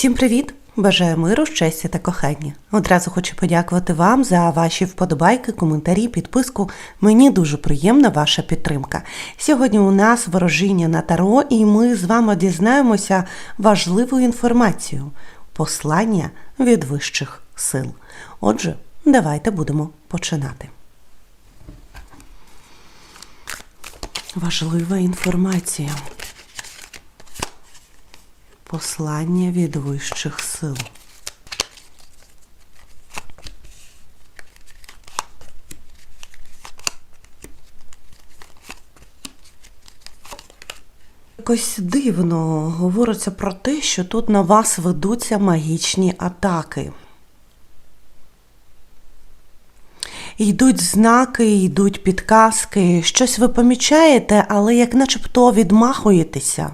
Всім привіт! Бажаю миру, щастя та кохання. Одразу хочу подякувати вам за ваші вподобайки, коментарі, підписку. Мені дуже приємна ваша підтримка. Сьогодні у нас ворожіння на таро, і ми з вами дізнаємося важливу інформацію послання від вищих сил. Отже, давайте будемо починати. Важлива інформація. Послання від вищих сил. Якось дивно говориться про те, що тут на вас ведуться магічні атаки. Йдуть знаки, йдуть підказки, щось ви помічаєте, але як начебто відмахуєтеся.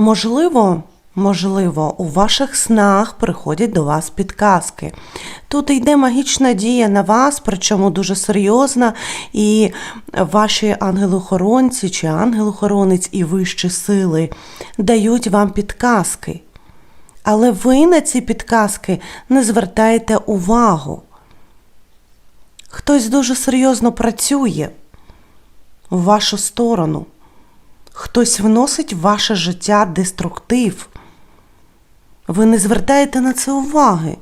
Можливо, можливо, у ваших снах приходять до вас підказки. Тут йде магічна дія на вас, причому дуже серйозна, і ваші ангели-охоронці чи ангел-охоронець і вищі сили дають вам підказки. Але ви на ці підказки не звертаєте увагу. Хтось дуже серйозно працює в вашу сторону. Хтось вносить в ваше життя деструктив. Ви не звертаєте на це уваги.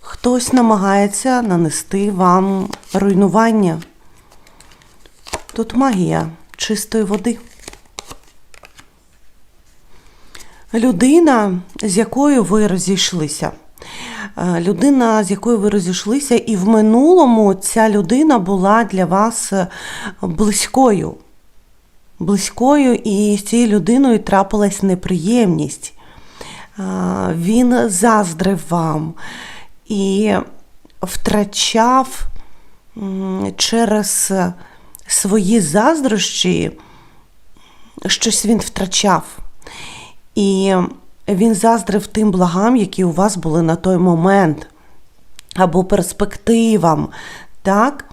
Хтось намагається нанести вам руйнування. Тут магія чистої води. Людина, з якою ви розійшлися. Е, Людина, з якою ви розійшлися, і в минулому ця людина була для вас е, близькою. Близькою, і з цією людиною трапилась неприємність. Е, Він заздрив вам і втрачав через свої заздрощі, щось він втрачав. І він заздрив тим благам, які у вас були на той момент, або перспективам. Так?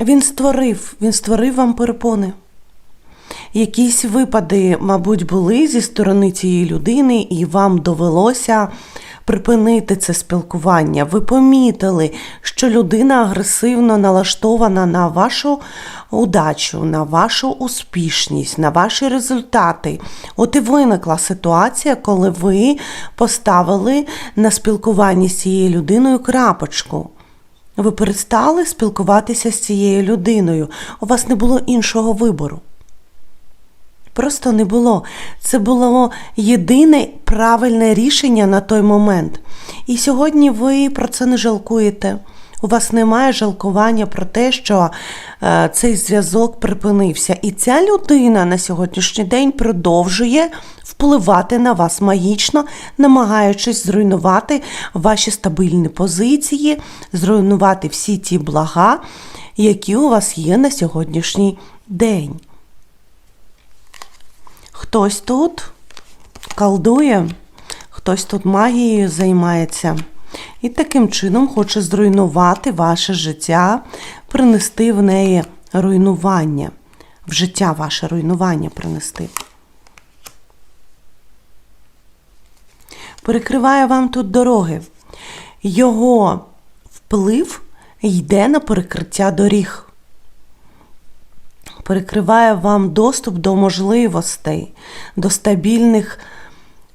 Він створив, він створив вам перепони. Якісь випади, мабуть, були зі сторони цієї людини, і вам довелося припинити це спілкування. Ви помітили, що людина агресивно налаштована на вашу удачу, на вашу успішність, на ваші результати. От і виникла ситуація, коли ви поставили на спілкуванні з цією людиною крапочку. Ви перестали спілкуватися з цією людиною. У вас не було іншого вибору. Просто не було. Це було єдине правильне рішення на той момент. І сьогодні ви про це не жалкуєте. У вас немає жалкування про те, що е, цей зв'язок припинився. І ця людина на сьогоднішній день продовжує впливати на вас магічно, намагаючись зруйнувати ваші стабільні позиції, зруйнувати всі ті блага, які у вас є на сьогоднішній день. Хтось тут колдує, хтось тут магією займається. І таким чином хоче зруйнувати ваше життя, принести в неї руйнування, в життя ваше руйнування принести. Перекриває вам тут дороги. Його вплив йде на перекриття доріг перекриває вам доступ до можливостей, до стабільних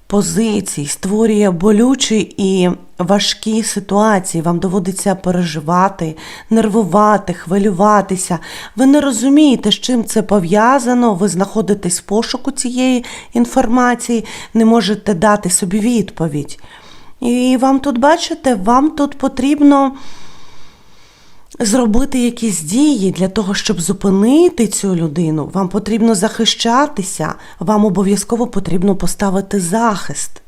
позицій, створює болючі і важкі ситуації. Вам доводиться переживати, нервувати, хвилюватися. Ви не розумієте, з чим це пов'язано. Ви знаходитесь в пошуку цієї інформації, не можете дати собі відповідь. І вам тут, бачите, вам тут потрібно зробити якісь дії для того, щоб зупинити цю людину, вам потрібно захищатися, вам обов'язково потрібно поставити захист.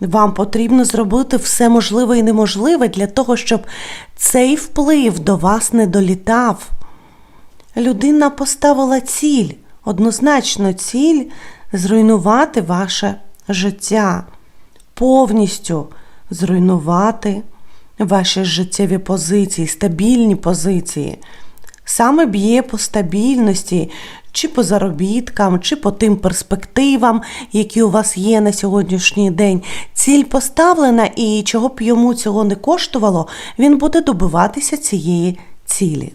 Вам потрібно зробити все можливе і неможливе для того, щоб цей вплив до вас не долітав. Людина поставила ціль, однозначно ціль зруйнувати ваше життя, повністю зруйнувати ваші життєві позиції, стабільні позиції, саме б'є по стабільності, чи по заробіткам, чи по тим перспективам, які у вас є на сьогоднішній день. Ціль поставлена, і чого б йому цього не коштувало, він буде добиватися цієї цілі.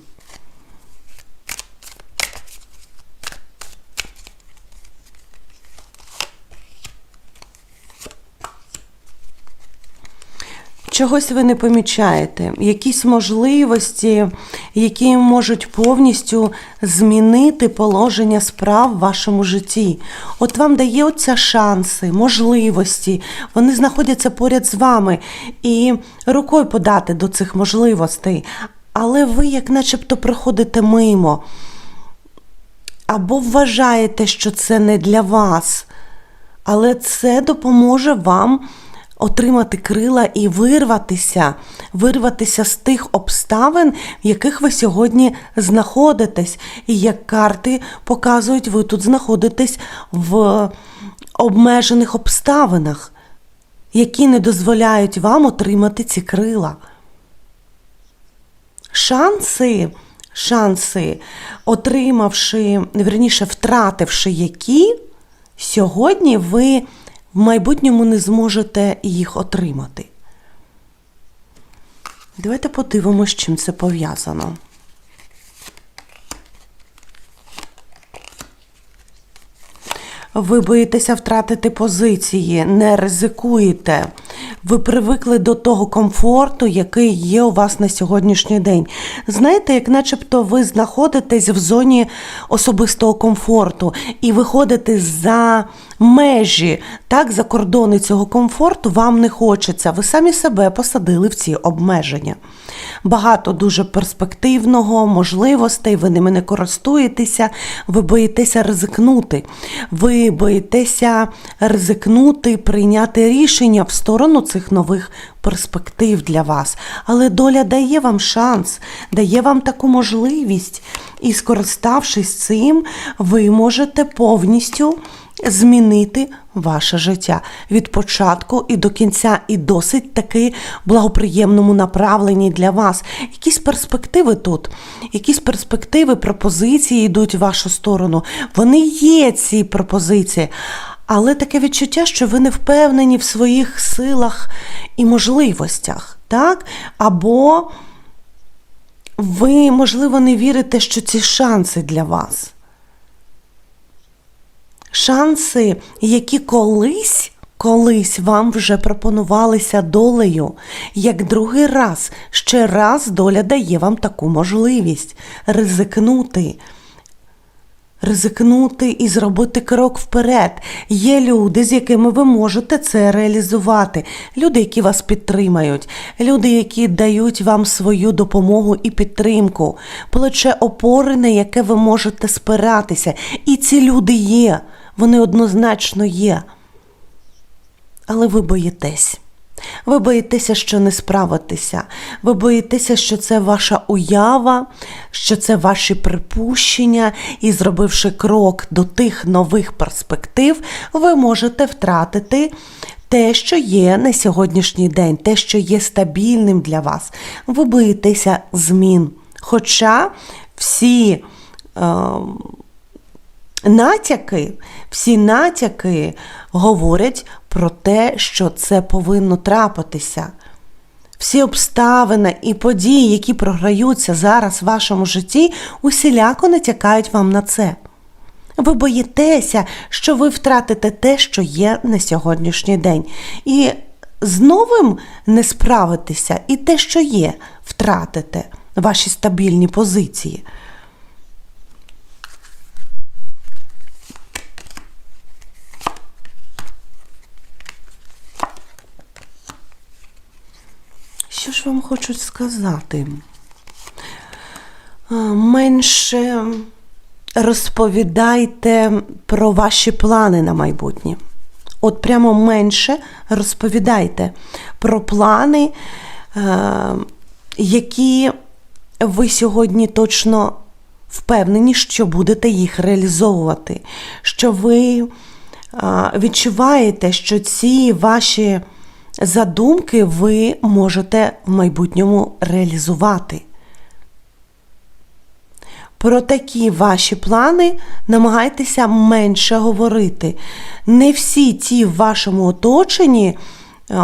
Чогось ви не помічаєте, якісь можливості, які можуть повністю змінити положення справ в вашому житті. От вам оця шанси, можливості, вони знаходяться поряд з вами і рукою подати до цих можливостей. Але ви, як начебто, проходите мимо, або вважаєте, що це не для вас, але це допоможе вам отримати крила і вирватися, вирватися з тих обставин, в яких ви сьогодні знаходитесь. І як карти показують, ви тут знаходитесь в обмежених обставинах, які не дозволяють вам отримати ці крила. Шанси, шанси, отримавши, верніше, втративши які, сьогодні ви в майбутньому не зможете їх отримати. Давайте подивимося, з чим це пов'язано. Ви боїтеся втратити позиції, не ризикуєте. Ви привикли до того комфорту, який є у вас на сьогоднішній день. Знаєте, як начебто ви знаходитесь в зоні особистого комфорту і виходите за межі, так, за кордони цього комфорту вам не хочеться. Ви самі себе посадили в ці обмеження. Багато дуже перспективного, можливостей, ви ними не користуєтеся, ви боїтеся ризикнути. Ви боїтеся ризикнути, прийняти рішення в сторону цих нових перспектив для вас. Але доля дає вам шанс, дає вам таку можливість. І скориставшись цим, ви можете повністю змінити ваше життя від початку і до кінця, і досить таки благоприємному направленні для вас. Якісь перспективи тут, якісь перспективи, пропозиції йдуть в вашу сторону. Вони є, ці пропозиції. Але таке відчуття, що ви не впевнені в своїх силах і можливостях, так? Або ви, можливо, не вірите, що ці шанси для вас шанси, які колись. Колись вам вже пропонувалися долею, як другий раз, ще раз доля дає вам таку можливість ризикнути, ризикнути і зробити крок вперед. Є люди, з якими ви можете це реалізувати. Люди, які вас підтримають, люди, які дають вам свою допомогу і підтримку, плече опори, на яке ви можете спиратися. І ці люди є вони однозначно є. Але ви боїтесь. Ви боїтеся, що не справитеся. Ви боїтеся, що це ваша уява, що це ваші припущення, і, зробивши крок до тих нових перспектив, ви можете втратити те, що є на сьогоднішній день, те, що є стабільним для вас. Ви боїтеся змін. Хоча всі. Е Натяки, всі натяки говорять про те, що це повинно трапитися. Всі обставини і події, які програються зараз в вашому житті, усіляко натякають вам на це. Ви боїтеся, що ви втратите те, що є на сьогоднішній день. І з новим не справитеся, і те, що є, втратите ваші стабільні позиції. Що ж вам хочуть сказати? Менше розповідайте про ваші плани на майбутнє. От прямо менше розповідайте про плани, які ви сьогодні точно впевнені, що будете їх реалізовувати, що ви відчуваєте, що ці ваші задумки ви можете в майбутньому реалізувати. про такі ваші плани намагайтеся менше говорити. Не всі ті в вашому оточенні. е,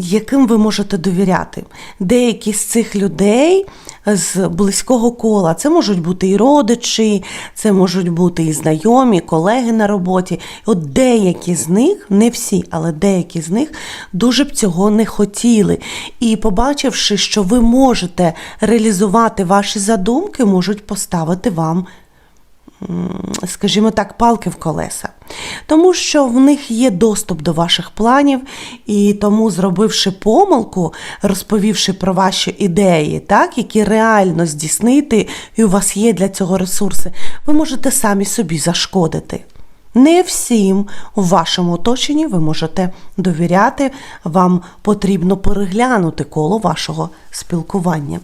яким ви можете довіряти. Деякі з цих людей з близького кола, це можуть бути і родичі, це можуть бути і знайомі, колеги на роботі. От деякі з них, не всі, але деякі з них дуже б цього не хотіли. І побачивши, що ви можете реалізувати ваші задумки, можуть поставити вам скажімо так, палки в колеса. Тому що в них є доступ до ваших планів, і тому, зробивши помилку, розповівши про ваші ідеї, так, які реально здійснити, і у вас є для цього ресурси, ви можете самі собі зашкодити. Не всім у вашому оточенні ви можете довіряти, вам потрібно переглянути коло вашого спілкування.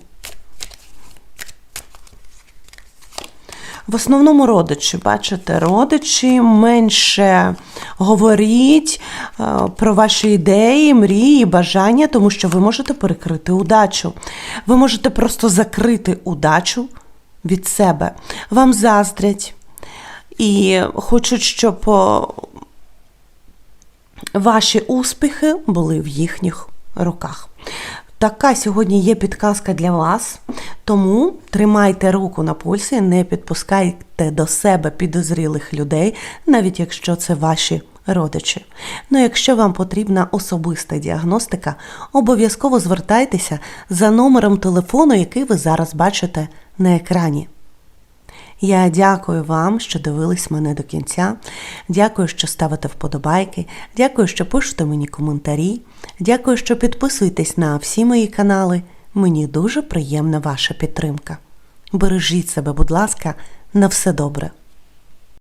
В основному родичі, бачите, родичі менше говоріть е, про ваші ідеї, мрії, бажання, тому що ви можете перекрити удачу. Ви можете просто закрити удачу від себе. Вам заздрять і хочуть, щоб ваші успіхи були в їхніх руках. Така сьогодні є підказка для вас, тому тримайте руку на пульсі, не підпускайте до себе підозрілих людей, навіть якщо це ваші родичі. Ну, якщо вам потрібна особиста діагностика, обов'язково звертайтеся за номером телефону, який ви зараз бачите на екрані. Я дякую вам, що дивились мене до кінця. Дякую, що ставите вподобайки. Дякую, що пишете мені коментарі. Дякую, що підписуєтесь на всі мої канали. Мені дуже приємна ваша підтримка. Бережіть себе, будь ласка, на все добре.